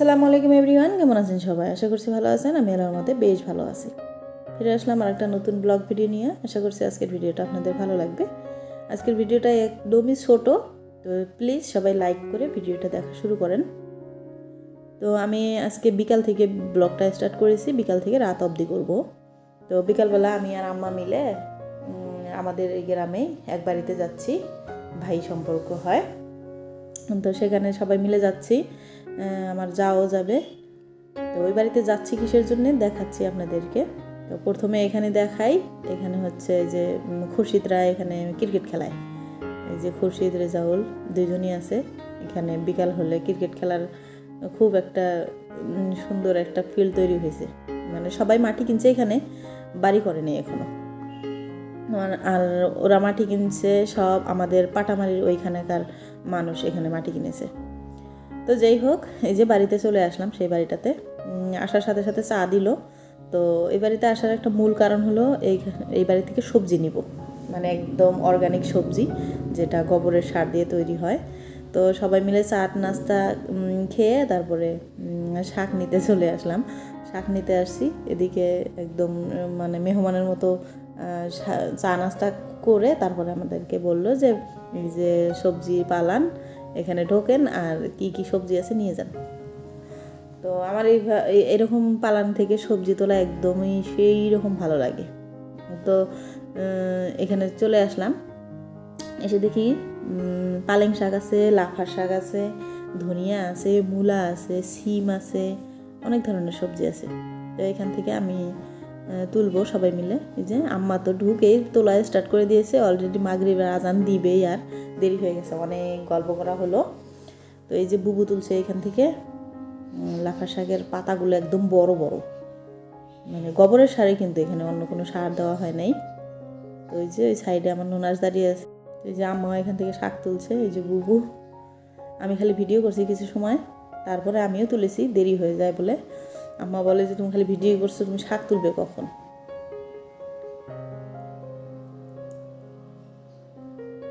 আসসালামু আলাইকুম এভরিওয়ান, কেমন আছেন সবাই? আশা করছি ভালো আছেন, আমি এলার মধ্যে বেশ ভালো আছি। ফিরে আসলাম আর একটা নতুন ব্লগ ভিডিও নিয়ে। আশা করছি আজকের ভিডিওটা আপনাদের ভালো লাগবে। আজকের ভিডিওটা একদমই ছোট, তো প্লিজ সবাই লাইক করে ভিডিওটা দেখা শুরু করেন। তো আমি আজকে বিকাল থেকে ব্লগটা স্টার্ট করেছি, বিকাল থেকে রাত অবধি করব। তো বিকালবেলা আমি আর আম্মা মিলে আমাদের এই গ্রামে এক বাড়িতে যাচ্ছি, ভাই সম্পর্ক হয়। তো সেখানে সবাই মিলে যাচ্ছি। আমার যাও যাবে। তো ওই বাড়িতে যাচ্ছি কিসের জন্য? দেখাচ্ছি আপনাদেরকে। তো প্রথমে এখানে দেখাই। এখানে হচ্ছে যে খুরশিদরা এখানে ক্রিকেট খেলায়। এই যে খুরশিদ, রেজাউল দুজনই আছে। এখানে বিকাল হলে ক্রিকেট খেলার খুব একটা সুন্দর একটা ফিল্ড তৈরি হয়েছে। মানে সবাই মাটি কিনছে এখানে, বাড়ি করেনি এখনও। আর আর ওরা মাটি কিনছে, সব আমাদের পাটামারির ওইখানেকার মানুষ এখানে মাটি কিনেছে। তো যাই হোক, এই যে বাড়িতে চলে আসলাম সেই বাড়িটাতে। আসার সাথে সাথে চা দিল। তো এই বাড়িতে আসার একটা মূল কারণ হলো এই এই বাড়ি থেকে সবজি নিব। মানে একদম অর্গানিক সবজি, যেটা গোবরের সার দিয়ে তৈরি হয়। তো সবাই মিলে চাট, নাস্তা খেয়ে তারপরে শাক নিতে চলে আসলাম। শাক নিতে আসছি। এদিকে একদম মানে মেহমানের মতো চা, নাস্তা করে তারপরে আমাদেরকে বলল যে, এই যে সবজি পালান এখানে ঢোকেন আর কি কি সবজি আছে নিয়ে যান। তো আমার এই এরকম পালান থেকে সবজি তোলা একদমই সেই রকম ভালো লাগে। তো এখানে চলে আসলাম। এসে দেখি পালেং শাক আছে, লাফার শাক আছে, ধনিয়া আছে, মূলা আছে সিম আছে, অনেক ধরনের সবজি আছে। তো এখান থেকে আমি তুলবো সবাই মিলে। এই যে আম্মা তো ঢুকেই তোলা স্টার্ট করে দিয়েছে অলরেডি মাগরিবের আজান দিবেই আর, দেরি হয়ে গেছে, অনেক গল্প করা হলো। তো এই যে বুবু তুলছে এখান থেকে লাফা শাকের পাতাগুলো একদম বড় বড়। মানে গোবরের সারে কিন্তু এখানে অন্য কোনো সার দেওয়া হয় নাই। তো ওই যে ওই সাইডে আমার নোনাস দাঁড়িয়ে আছে। এই যে আম্মা এখান থেকে শাক তুলছে, এই যে বুবু। আমি খালি ভিডিও করছি কিছু সময়, তারপরে আমিও তুলেছি, দেরি হয়ে যায় বলে। আম্মা বলে যে, তুমি খালি ভিডিও করছ, তুমি শাক তুলবে কখন?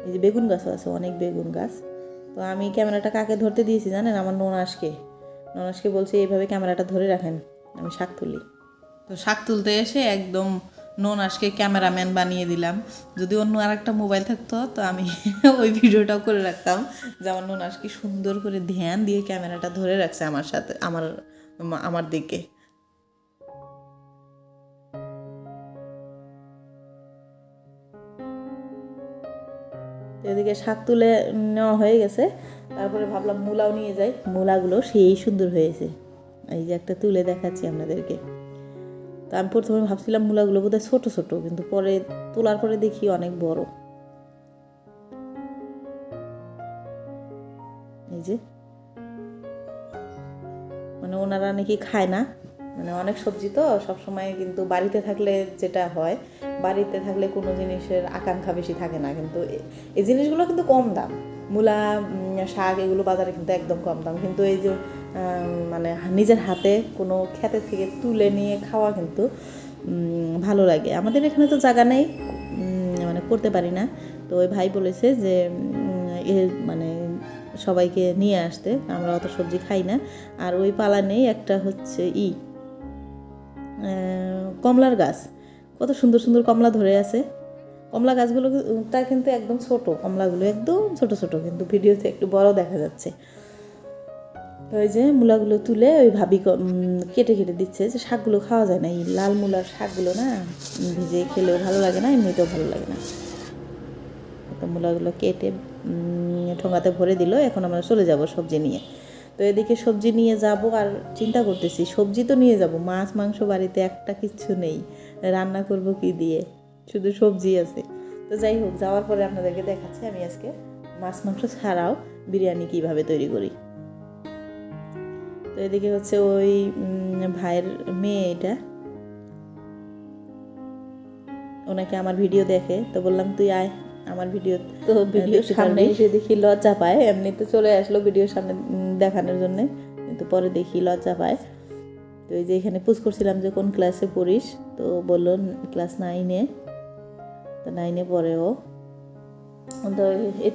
এই যে বেগুন গাছও আছে, অনেক বেগুন গাছ। তো আমি ক্যামেরাটা কাকে ধরতে দিয়েছি জানেন? আমার ননাসকে। ননাসকে বলছে, এইভাবে ক্যামেরাটা ধরে রাখেন, আমি শাক তুলি। তো শাক তুলতে এসে একদম ননাসকে ক্যামেরাম্যান বানিয়ে দিলাম। যদি অন্য আর একটা মোবাইল থাকতো, তো আমি ওই ভিডিওটাও করে রাখতাম। যে আমার ননাস কি সুন্দর করে ধ্যান দিয়ে ক্যামেরাটা ধরে রাখছে আমার সাথে, আমার আমার দিকে। এদিকে শাক তুলে নেওয়া হয়ে গেছে। তারপরে ভাবলাম মূলাও নিয়ে যাই। মূলাগুলো সেই সুন্দর হয়েছে। এই যে একটা তুলে দেখাচ্ছি আপনাদেরকে। তো আমি প্রথমে ভাবছিলাম মূলাগুলো বোধহয় ছোটো ছোটো, কিন্তু পরে তোলার পরে দেখি অনেক বড়। এই যে মানে ওনারা নাকি খায় না। মানে অনেক সবজি তো, সবসময় কিন্তু বাড়িতে থাকলে যেটা হয়, বাড়িতে থাকলে কোনো জিনিসের আকাঙ্ক্ষা বেশি থাকে না। কিন্তু এই জিনিসগুলো কিন্তু কম দাম। মূলা শাক এগুলো বাজারে কিন্তু একদম কম দাম। কিন্তু এই যে মানে নিজের হাতে কোনো ক্ষেতের থেকে তুলে নিয়ে খাওয়া কিন্তু ভালো লাগে। আমাদের এখানে তো জায়গা নেই মানে করতে পারি না। তো ওই ভাই বলেছে যে এ মানে সবাইকে নিয়ে আসতে, আমরা অত সবজি খাই না। আর ওই পালা নেই একটা হচ্ছে ই কমলার গাছ। কত সুন্দর সুন্দর কমলা ধরে আছে। কমলা গাছগুলো তা কিন্তু একদম ছোট, কমলাগুলো একদম ছোট ছোট, কিন্তু ভিডিওতে একটু বড় দেখা যাচ্ছে। ওই যে মূলাগুলো তুলে ওই ভাবি কেটে কেটে দিচ্ছে যে শাকগুলো খাওয়া যায় না। এই লাল মূলার শাকগুলো না ভিজে খেলেও ভালো লাগে না, এমনিতেও ভালো লাগে না। তো মূলাগুলো কেটে ঠোঙাতে ভরে দিল, এখন আমরা চলে যাব সবজি নিয়ে। তো এদিকে সবজি নিয়ে যাব আর চিন্তা করতেছি, সবজি তো নিয়ে যাব, মাছ, মাংস বাড়িতে একটা কিচ্ছু নেই, রান্না করব কি দিয়ে? শুধু সবজি আছে। তো যাই হোক, যাওয়ার পরে আপনাদেরকে দেখাচ্ছি আমি আজকে মাছ, মাংস ছাড়াও বিরিয়ানি কীভাবে তৈরি করি। তো এদিকে হচ্ছে ওই ভাইয়ের মেয়ে এটা। ওনাকে আমার ভিডিও দেখে, তো বললাম, তুই আয় আমার ভিডিও তো ভিডিওর সামনে এসে দেখি লজ্জা পায় এমনিতে চলে আসলো ভিডিওর সামনে দেখানোর জন্যে কিন্তু পরে দেখি লজ্জা পায়। তো এই যে এখানে পুজ করছিলাম যে কোন ক্লাসে পড়িস তো বলল ক্লাস নাইনে তো নাইনে পড়ে ও। তো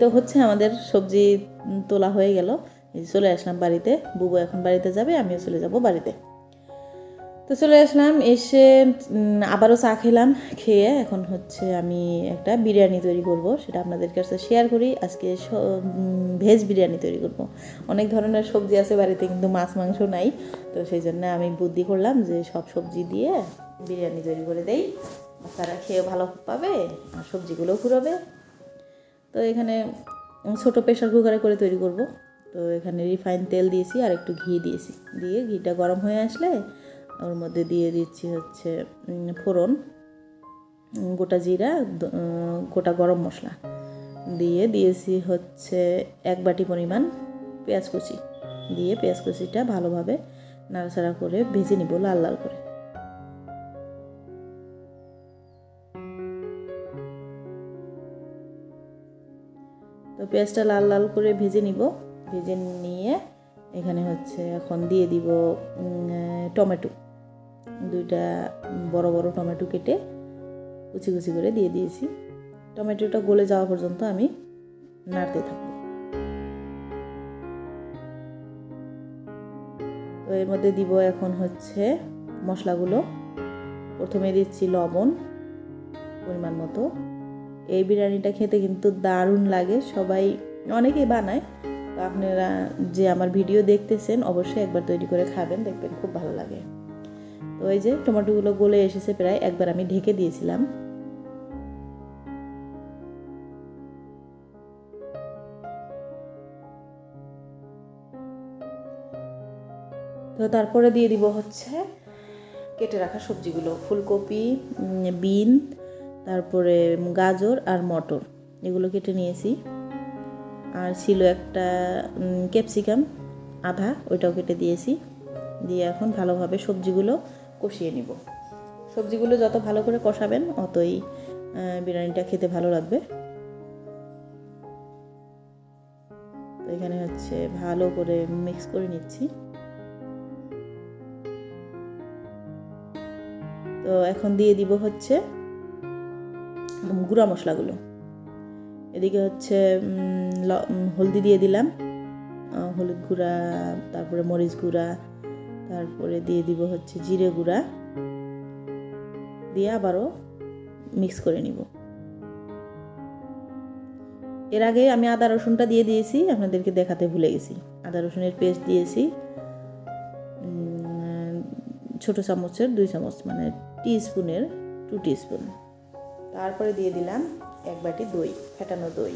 তো হচ্ছে আমাদের সবজি তোলা হয়ে গেল এই যে চলে আসলাম বাড়িতে বুবু এখন বাড়িতে যাবে আমিও চলে যাব বাড়িতে। তো চলে আসলাম, এসে আবারও চা খেলাম, খেয়ে এখন হচ্ছে আমি একটা বিরিয়ানি তৈরি করব, সেটা আপনাদের কাছে শেয়ার করি। আজকে ভেজ বিরিয়ানি তৈরি করব। অনেক ধরনের সবজি আছে বাড়িতে, কিন্তু মাছ, মাংস নাই। তো সেই জন্য আমি বুদ্ধি করলাম যে সব সবজি দিয়ে বিরিয়ানি তৈরি করে দেই। তারা খেয়ে ভালো পাবে, আর সবজিগুলোও ফুরবে। তো এখানে ছোটো প্রেশার কুকারে করে তৈরি করব। তো এখানে রিফাইন তেল দিয়েছি, আর একটু ঘি দিয়েছি। দিয়ে ঘিটা গরম হয়ে আসলে ওর মধ্যে দিয়ে দিচ্ছি হচ্ছে ফোড়ন গোটা জিরা গোটা গরম মশলা দিয়ে দিয়েছি হচ্ছে এক বাটি পরিমাণ পেঁয়াজ কুচি। দিয়ে পেঁয়াজ কুচিটা ভালোভাবে নাড়াচাড়া করে ভেজে নিব লাল লাল করে। তো পেঁয়াজটা লাল লাল করে ভেজে নিব। ভেজে নিয়ে এখানে হচ্ছে এখন দিয়ে দিব টমেটো। দুইটা বড় বড় টমেটো কেটে কুচি কুচি করে দিয়ে দিয়েছি। টমেটোটা গলে যাওয়া পর্যন্ত আমি নাড়তে থাকব। তো এর মধ্যে দিব এখন হচ্ছে মশলাগুলো। প্রথমে দিচ্ছি লবণ পরিমাণ মতো। এই বিরিয়ানিটা খেতে কিন্তু দারুণ লাগে, সবাই অনেকেই বানায়। তো আপনারা যে আমার ভিডিও দেখতেছেন, অবশ্যই একবার তৈরি করে খাবেন, দেখবেন খুব ভালো লাগে। তো এই যে টমেটোগুলো গলে এসেছে প্রায়, একবার আমি ঢেকে দিয়েছিলাম। তো তারপরে দিয়ে দিব হচ্ছে কেটে রাখা সবজিগুলো, ফুলকপি বিন, তারপরে গাজর আর মটর, এগুলো কেটে নিয়েছি। আর ছিল একটা ক্যাপসিকাম, আধা, ওইটাও কেটে দিয়েছি। দিয়ে এখন ভালোভাবে সবজিগুলো কষিয়ে নিব। সবজিগুলো যত ভালো করে কষাবেন, অতই বিরিয়ানিটা খেতে ভালো লাগবে। তো এখানে হচ্ছে ভালো করে মিক্স করে নিচ্ছি। তো এখন দিয়ে দিব হচ্ছে গুঁড়া মশলাগুলো। এদিকে হচ্ছে হলদি দিয়ে দিলাম। হলুদ গুঁড়া, তারপরে মরিচ গুঁড়া তারপরে দিয়ে দিব হচ্ছে জিরে গুঁড়া। দিয়ে আবারও মিক্স করে নিব। এর আগে আমি আদা রসুনটা দিয়ে দিয়েছি, আপনাদেরকে দেখাতে ভুলে গেছি। আদা রসুনের পেস্ট দিয়েছি। ছোট চামচের, দুই চামচ মানে টি স্পুনের টু টি স্পুন তারপরে দিয়ে দিলাম এক বাটি দই, ফেটানো দই।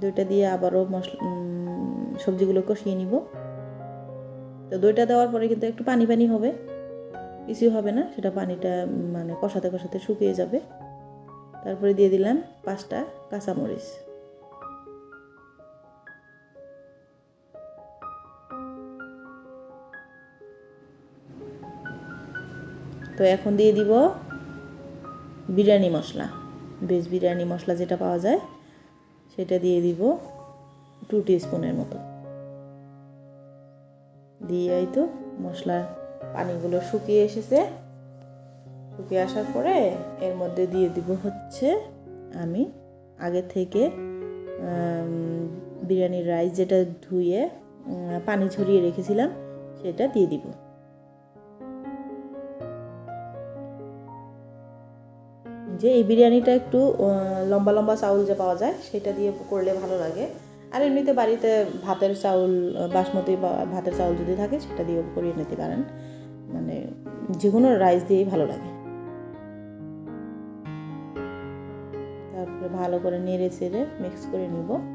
দইটা দিয়ে আবারও মশলা সবজিগুলো কষিয়ে নিব। তো দইটা দেওয়ার পরে কিন্তু একটু পানি পানি হবে। কিছু হবে না, সেটা পানিটা মানে কষাতে কষাতে শুকিয়ে যাবে। তারপরে দিয়ে দিলাম পাঁচটা কাঁচামরিচ। তো এখন দিয়ে দিব বিরিয়ানি মশলা। ভেজ বিরিয়ানি মশলা যেটা পাওয়া যায়, সেটা দিয়ে দিব টু স্পুনের মতো। দিয়ে তো মশলার পানিগুলো শুকিয়ে এসেছে। শুকিয়ে আসার পরে এর মধ্যে দিয়ে দিব হচ্ছে আমি আগে থেকে বিরিয়ানির রাইস যেটা ধুয়ে পানি ঝরিয়ে রেখেছিলাম, সেটা দিয়ে দিব। যে এই বিরিয়ানিটা একটু লম্বা লম্বা চাউল যে পাওয়া যায়, সেটা দিয়ে করলে ভালো লাগে। আর এমনিতে বাড়িতে ভাতের চাউল বাসমতি বা ভাতের চাউল যদি থাকে, সেটা দিয়েও করিয়ে নিতে পারেন। মানে যে কোনো রাইস দিয়েই ভালো লাগে। তারপরে ভালো করে নেড়ে চেড়ে মিক্স করে নিব।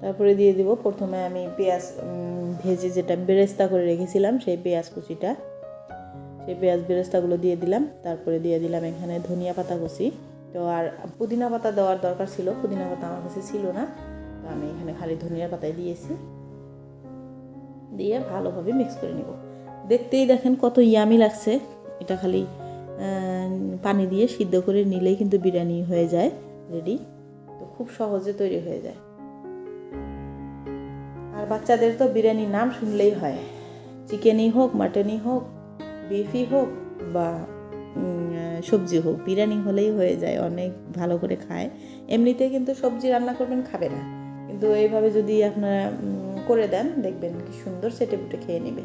তারপরে দিয়ে দিব প্রথমে আমি পেঁয়াজ ভেজে যেটা বেরেস্তা করে রেখেছিলাম, সেই পেঁয়াজ কুচিটা। সেই পেঁয়াজ বেরেস্তাগুলো দিয়ে দিলাম, তারপরে দিয়ে দিলাম এখানে ধনিয়া পাতা কুচি। তো আর পুদিনা পাতা দেওয়ার দরকার ছিল, পুদিনা পাতা আমার কাছে ছিল না, তো আমি এখানে খালি ধনিয়া পাতায় দিয়েছি। দিয়ে ভালোভাবে মিক্স করে নিব। দেখতেই দেখেন কত ইয়ামি লাগছে। এটা খালি পানি দিয়ে সিদ্ধ করে নিলেই কিন্তু বিরিয়ানি হয়ে যায় রেডি তো খুব সহজে তৈরি হয়ে যায়। বাচ্চাদের তো বিরিয়ানির নাম শুনলেই হয়। চিকেনই হোক, মাটনই হোক বিফই হোক বা সবজি হোক, বিরিয়ানি হলেই হয়ে যায়, অনেক ভালো করে খায়। এমনিতে কিন্তু সবজি রান্না করবেন, খাবে না। কিন্তু এইভাবে যদি আপনারা করে দেন, দেখবেন কি সুন্দর সেটে বুটে খেয়ে নেবে।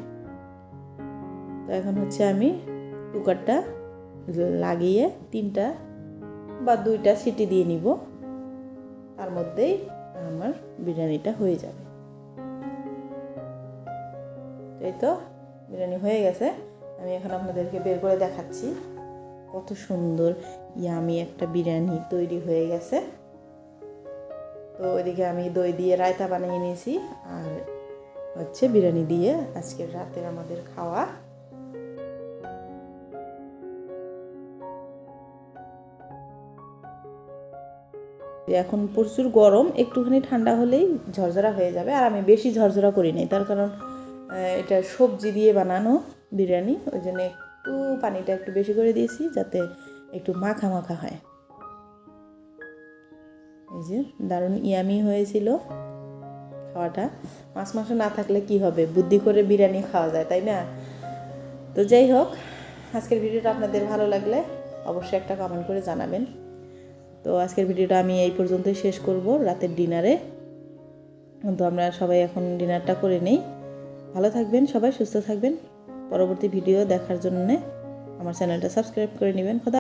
তো এখন হচ্ছে আমি কুকারটা লাগিয়ে তিনটা বা দুইটা সিটি দিয়ে নিব। তার মধ্যেই আমার বিরিয়ানিটা হয়ে যাবে। এই তো, বিরিয়ানি হয়ে গেছে। আমি এখন আপনাদেরকে বের করে দেখাচ্ছি। কত সুন্দর, ইয়ামি একটা বিরিয়ানি তৈরি হয়ে গেছে। তো ওইদিকে আমি দই দিয়ে রায়তা বানিয়ে নিয়েছি, আর হচ্ছে বিরিয়ানি দিয়ে আজকের রাতের আমাদের খাওয়া। এখন প্রচুর গরম, একটুখানি ঠান্ডা হলেই ঝরঝরা হয়ে যাবে, আর আমি বেশি ঝরঝরা করি নাই তার কারণ এটা সবজি দিয়ে বানানো বিরিয়ানি। ওই জন্য একটু পানিটা একটু বেশি করে দিয়েছি যাতে একটু মাখা মাখা হয়। এই যে দারুণ ইয়ামি হয়েছিল খাওয়াটা। মাছ মাংস না থাকলে কি হবে? বুদ্ধি করে বিরিয়ানি খাওয়া যায়, তাই না? তো যাই হোক, আজকের ভিডিওটা আপনাদের ভালো লাগলে অবশ্যই একটা কমেন্ট করে জানাবেন। তো আজকের ভিডিওটা আমি এই পর্যন্তই শেষ করব রাতের ডিনারে তো আমরা সবাই এখন ডিনারটা করে নেই। ভালো থাকবেন, সবাই সুস্থ থাকবেন। পরবর্তী ভিডিও দেখার জন্য আমার চ্যানেলটা সাবস্ক্রাইব করে নেবেন। খোদা